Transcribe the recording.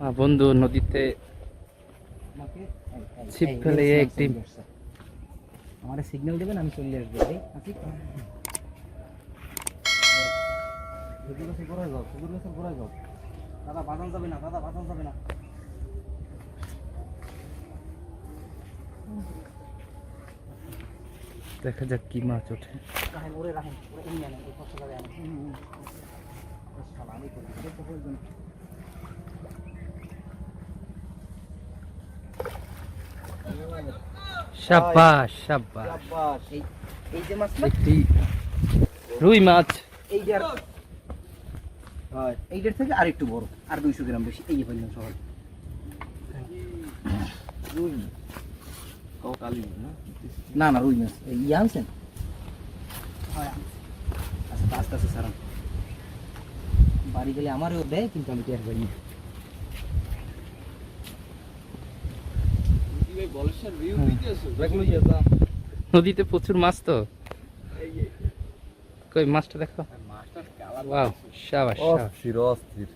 বন্ধু নদীতে ছিপ ফেলে একটি-। আমারে সিগন্যাল দেবেন? আমি চলে আসব দাদা বাজান যাবে না দাদা বাজান যাবে না। দেখা যাক কি মাছ ওঠে। রাখেন সাব্বাস সাব্বাস এই যে মাছ একটি রুই মাছ। এই যে হয়। এইটার থেকে আর একটু বড় আর দুইশো গ্রাম বেশি। এই যে পাইলাম সকাল না? না রুই মাছ। ইয়ে আনছেন? আচ্ছা আস্তে আস্তে সারান বাড়ি গেলে আমারও দেয় কিন্তু আমি টের পাই না। নদীতে প্রচুর মাছ তো। কই মাছটা দেখো। অস্থির অস্থির।